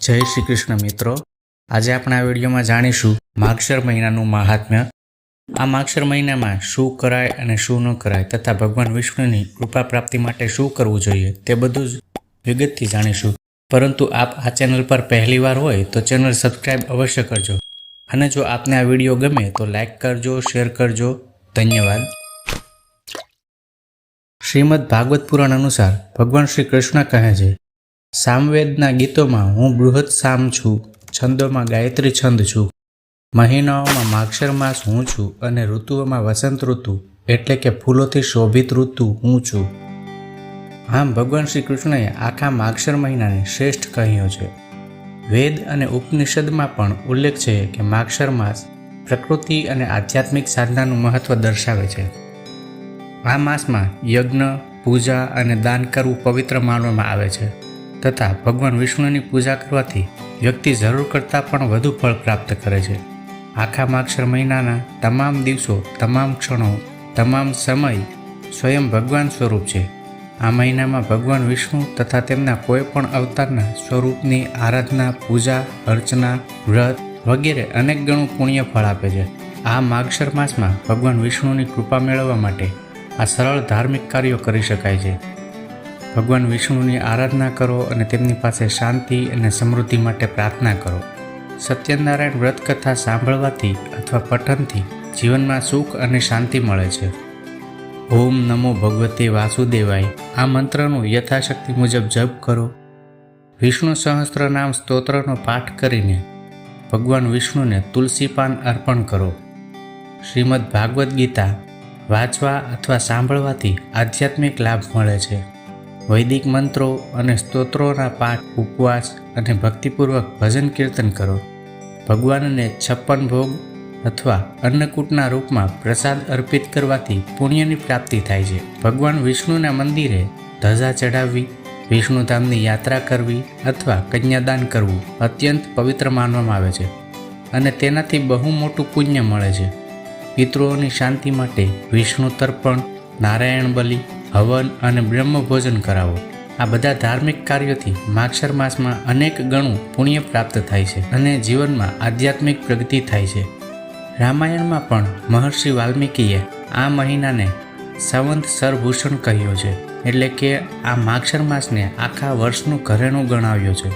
જય શ્રી કૃષ્ણ મિત્રો. આજે આપણે આ વિડીયોમાં જાણીશું માગશર મહિનાનું મહાત્મ્ય. આ માગશર મહિનામાં શું કરાય અને શું ન કરાય તથા ભગવાન વિષ્ણુની કૃપા પ્રાપ્તિ માટે શું કરવું જોઈએ તે બધું જ વિગતથી જાણીશું. પરંતુ આપ આ ચેનલ પર પહેલીવાર હોય તો ચેનલ સબસ્ક્રાઈબ અવશ્ય કરજો. અને જો આપને આ વીડિયો ગમે તો લાઈક કરજો, શેર કરજો. ધન્યવાદ. શ્રીમદ ભાગવત પુરાણ અનુસાર ભગવાન શ્રી કૃષ્ણ કહે છે સામવેદના ગીતોમાં હું બૃહદ સામ છું, છંદોમાં ગાયત્રી છંદ છું, મહિનાઓમાં માક્ષર માસ હું છું અને ઋતુઓમાં વસંત ઋતુ, એટલે કે ફૂલોથી શોભિત ઋતુ હું છું. આમ ભગવાન શ્રી કૃષ્ણએ આખા માક્ષર મહિનાને શ્રેષ્ઠ કહ્યો છે. વેદ અને ઉપનિષદમાં પણ ઉલ્લેખ છે કે માક્ષર માસ પ્રકૃતિ અને આધ્યાત્મિક સાધનાનું મહત્વ દર્શાવે છે. આ માસમાં યજ્ઞ, પૂજા અને દાન કરવું પવિત્ર માનવામાં આવે છે. તથા ભગવાન વિષ્ણુની પૂજા કરવાથી વ્યક્તિ જરૂર કરતાં પણ વધુ ફળ પ્રાપ્ત કરે છે. આખા માક્ષર મહિનાના તમામ દિવસો, તમામ ક્ષણો, તમામ સમય સ્વયં ભગવાન સ્વરૂપ છે. આ મહિનામાં ભગવાન વિષ્ણુ તથા તેમના કોઈ પણ અવતારના સ્વરૂપની આરાધના, પૂજા, અર્ચના, વ્રત વગેરે અનેક ગણું પુણ્ય ફળ આપે છે. આ માગશર માસમાં ભગવાન વિષ્ણુની કૃપા મેળવવા માટે આ સરળ ધાર્મિક કાર્યો કરી શકાય છે. ભગવાન વિષ્ણુની આરાધના કરો અને તેમની પાસે શાંતિ અને સમૃદ્ધિ માટે પ્રાર્થના કરો. સત્યનારાયણ વ્રત કથા સાંભળવાથી અથવા પઠનથી જીવનમાં સુખ અને શાંતિ મળે છે. ઓમ નમો ભગવતે વાસુદેવાય. આ મંત્રનું યથાશક્તિ મુજબ જપ કરો. વિષ્ણુ સહસ્ત્ર નામ સ્તોત્રનો પાઠ કરીને ભગવાન વિષ્ણુને તુલસી પાન અર્પણ કરો. શ્રીમદ ભાગવદ્ ગીતા વાંચવા અથવા સાંભળવાથી આધ્યાત્મિક લાભ મળે છે. વૈદિક મંત્રો અને સ્તોત્રોના પાઠ, ઉપવાસ અને ભક્તિપૂર્વક ભજન કીર્તન કરો. ભગવાનને છપ્પન ભોગ અથવા અન્નકૂટના રૂપમાં પ્રસાદ અર્પિત કરવાથી પુણ્યની પ્રાપ્તિ થાય છે. ભગવાન વિષ્ણુના મંદિરે ધજા ચઢાવવી, વિષ્ણુધામની યાત્રા કરવી અથવા કન્યાદાન કરવું અત્યંત પવિત્ર માનવામાં આવે છે અને તેનાથી બહુ મોટું પુણ્ય મળે છે. પિતૃઓની શાંતિ માટે વિષ્ણુ તર્પણ, નારાયણ બલિ હવન અને બ્રહ્મ ભોજન કરાવો. આ બધા ધાર્મિક કાર્યોથી માક્ષર માસમાં અનેક ગણું પુણ્ય પ્રાપ્ત થાય છે અને જીવનમાં આધ્યાત્મિક પ્રગતિ થાય છે. રામાયણમાં પણ મહર્ષિ વાલ્મીકીએ આ મહિનાને સંવંત સરભૂષણ કહ્યો છે, એટલે કે આ માક્ષર માસને આખા વર્ષનું ઘરેણું ગણાવ્યો છે.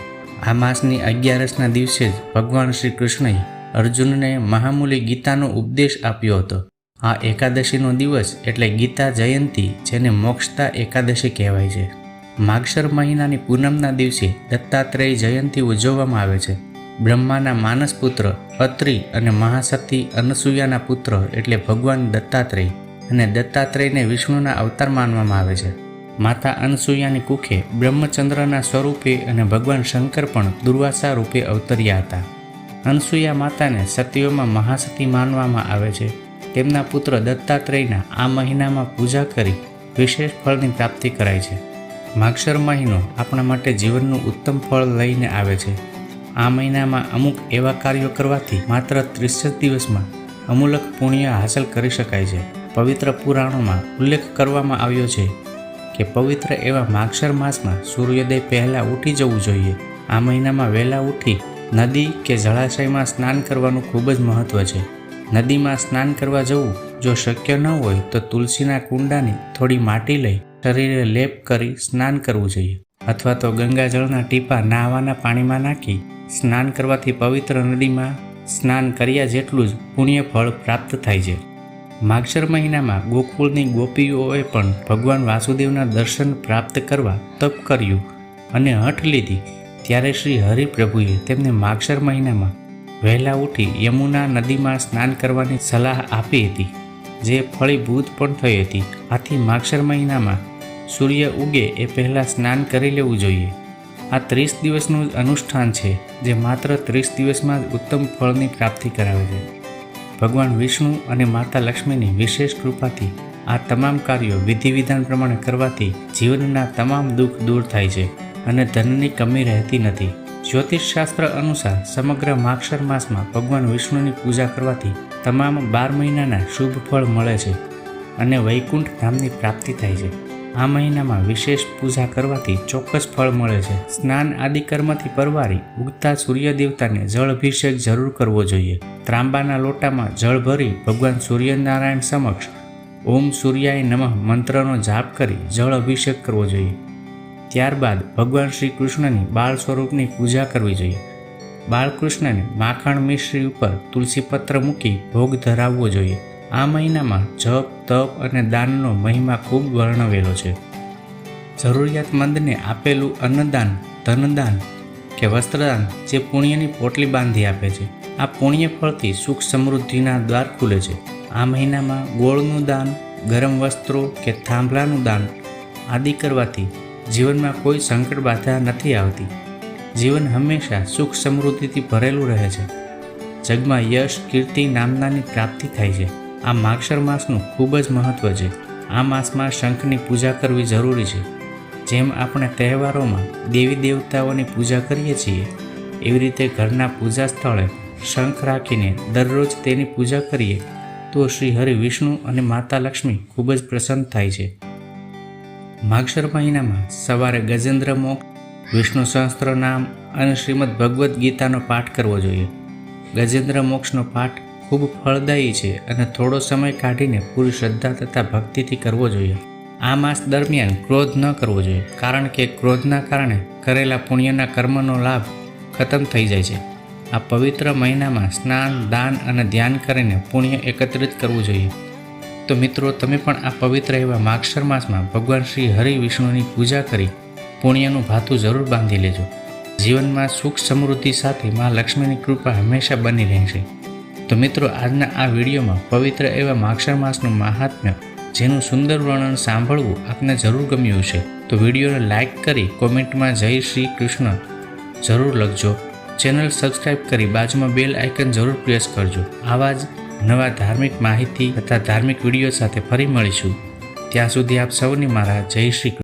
આ માસની અગિયારસના દિવસે જ ભગવાન શ્રી કૃષ્ણએ અર્જુનને મહામૂલી ગીતાનો ઉપદેશ આપ્યો હતો. આ એકાદશીનો દિવસ એટલે ગીતા જયંતી, જેને મોક્ષતા એકાદશી કહેવાય છે. માગશર મહિનાની પૂનમના દિવસે દત્તાત્રેય જયંતી ઉજવવામાં આવે છે. બ્રહ્માના માનસ પુત્ર, અત્રિ અને મહાશક્તિ અનસૂયાના પુત્ર એટલે ભગવાન દત્તાત્રેય અને દત્તાત્રેયને વિષ્ણુના અવતાર માનવામાં આવે છે. માતા અનસૂયાની કુખે બ્રહ્મચંદ્રના સ્વરૂપે અને ભગવાન શંકર પણ દુર્વાસા રૂપે અવતર્યા હતા. અનસૂયા માતાને સતીઓમાં મહાસતી માનવામાં આવે છે. તેમના પુત્ર દત્તાત્રેયના આ મહિનામાં પૂજા કરી વિશેષ ફળની પ્રાપ્તિ કરાય છે. માક્ષર મહિનો આપણા માટે જીવનનું ઉત્તમ ફળ લઈને આવે છે. આ મહિનામાં અમુક એવા કાર્યો કરવાથી માત્ર ત્રીસ જ દિવસમાં અમૂલક પુણ્ય હાંસલ કરી શકાય છે. પવિત્ર પુરાણોમાં ઉલ્લેખ કરવામાં આવ્યો છે કે પવિત્ર એવા માક્ષર માસમાં સૂર્યોદય પહેલાં ઉઠી જવું જોઈએ. આ મહિનામાં વહેલા ઉઠી નદી કે જળાશયમાં સ્નાન કરવાનું ખૂબ જ મહત્ત્વ છે. નદીમાં સ્નાન કરવા જવું જો શક્ય ન હોય તો તુલસીના કુંડાની થોડી માટી લઈ શરીરે લેપ કરી સ્નાન કરવું જોઈએ. અથવા તો ગંગાજળના ટીપા નાહવાના પાણીમાં નાખી સ્નાન કરવાથી પવિત્ર નદીમાં સ્નાન કર્યા જેટલું જ પુણ્ય ફળ પ્રાપ્ત થાય છે. માગશર મહિનામાં ગોકુળની ગોપીઓએ પણ ભગવાન વાસુદેવના દર્શન પ્રાપ્ત કરવા તપ કર્યું અને હઠ લીધી. ત્યારે શ્રી હરિપ્રભુએ તેમને માગશર મહિનામાં વહેલા ઉઠી યમુના નદીમાં સ્નાન કરવાની સલાહ આપી હતી, જે ફળીભૂત પણ થઈ હતી. આથી માક્ષર મહિનામાં સૂર્ય ઉગે એ પહેલાં સ્નાન કરી લેવું જોઈએ. આ ત્રીસ દિવસનું અનુષ્ઠાન છે, જે માત્ર ત્રીસ દિવસમાં જ ઉત્તમ ફળની પ્રાપ્તિ કરાવે છે. ભગવાન વિષ્ણુ અને માતા લક્ષ્મીની વિશેષ કૃપાથી આ તમામ કાર્યો વિધિ વિધાન પ્રમાણે કરવાથી જીવનના તમામ દુઃખ દૂર થાય છે અને ધનની કમી રહેતી નથી. જ્યોતિષ શાસ્ત્ર અનુસાર સમગ્ર માક્ષર માસમાં ભગવાન વિષ્ણુની પૂજા કરવાથી તમામ બાર મહિનાના શુભ ફળ મળે છે અને વૈકુંઠ ધામની પ્રાપ્તિ થાય છે. આ મહિનામાં વિશેષ પૂજા કરવાથી ચોક્કસ ફળ મળે છે. સ્નાન આદિ કર્મથી પરવારી ઉગતા સૂર્ય દેવતાને જળ અભિષેક જરૂર કરવો જોઈએ. ત્રાંબાના લોટામાં જળ ભરી ભગવાન સૂર્યનારાયણ સમક્ષ ઓમ સૂર્યાય નમઃ મંત્રનો જાપ કરી જળ અભિષેક કરવો જોઈએ. ત્યારબાદ ભગવાન શ્રી કૃષ્ણની બાળ સ્વરૂપની પૂજા કરવી જોઈએ. બાળકૃષ્ણને માખણ મિશ્રી ઉપર તુલસીપત્ર મૂકી ભોગ ધરાવવો જોઈએ. આ મહિનામાં જપ, તપ અને દાનનો મહિમા ખૂબ વર્ણવેલો છે. જરૂરિયાતમંદને આપેલું અન્નદાન, ધનદાન કે વસ્ત્રદાન જે પુણ્યની પોટલી બાંધી આપે છે, આ પુણ્ય ફળથી સુખ સમૃદ્ધિના દ્વાર ખુલે છે. આ મહિનામાં ગોળનું દાન, ગરમ વસ્ત્રો કે થાંભલાનું દાન આદિ કરવાથી જીવનમાં કોઈ સંકટ બાધા નથી આવતી. જીવન હંમેશા સુખ સમૃદ્ધિથી ભરેલું રહે છે. જગમાં યશ, કીર્તિ નામનાની પ્રાપ્તિ થાય છે. આ માક્ષર માસનું ખૂબ જ મહત્વ છે. આ માસમાં શંખની પૂજા કરવી જરૂરી છે. જેમ આપણે તહેવારોમાં દેવી દેવતાઓની પૂજા કરીએ છીએ, એવી રીતે ઘરના પૂજા સ્થળે શંખ રાખીને દરરોજ તેની પૂજા કરીએ, તો શ્રી હરિ વિષ્ણુ અને માતા લક્ષ્મી ખૂબ જ પ્રસન્ન થાય છે. માગશર મહિનામાં સવારે ગજેન્દ્ર મોક્ષ, વિષ્ણુ સહસ્ત્ર નામ અને શ્રીમદ ભગવદ્ ગીતાનો પાઠ કરવો જોઈએ. ગજેન્દ્ર મોક્ષનો પાઠ ખૂબ ફળદાયી છે અને થોડો સમય કાઢીને પૂરી શ્રદ્ધા તથા ભક્તિથી કરવો જોઈએ. આ માસ દરમિયાન ક્રોધ ન કરવો જોઈએ, કારણ કે ક્રોધના કારણે કરેલા પુણ્યના કર્મનો લાભ ખતમ થઈ જાય છે. આ પવિત્ર મહિનામાં સ્નાન, દાન અને ધ્યાન કરીને પુણ્ય એકત્રિત કરવું જોઈએ. તો મિત્રો, તમે પણ આ પવિત્ર એવા માગશર માસમાં ભગવાન શ્રી હરિ વિષ્ણુની પૂજા કરી પુણ્યનું ભાથું જરૂર બાંધી લેજો. જીવનમાં સુખ સમૃદ્ધિ સાથે મા લક્ષ્મીની કૃપા હંમેશા બની રહેશે. તો મિત્રો, આજના આ વિડીયોમાં પવિત્ર એવા માક્ષર માસનું મહાત્મ્ય જેનું સુંદર વર્ણન સાંભળવું આપને જરૂર ગમ્યું છે તો વિડીયોને લાઇક કરી કોમેન્ટમાં જય શ્રી કૃષ્ણ જરૂર લખજો. ચેનલ સબસ્ક્રાઇબ કરી બાજુમાં બેલ આઇકન જરૂર પ્રેસ કરજો. આવા જ નવા ધાર્મિક માહિતી તથા ધાર્મિક વીડિયો સાથે ફરી મળીશું. ત્યાં સુધી આપ સૌની મારા જય શ્રી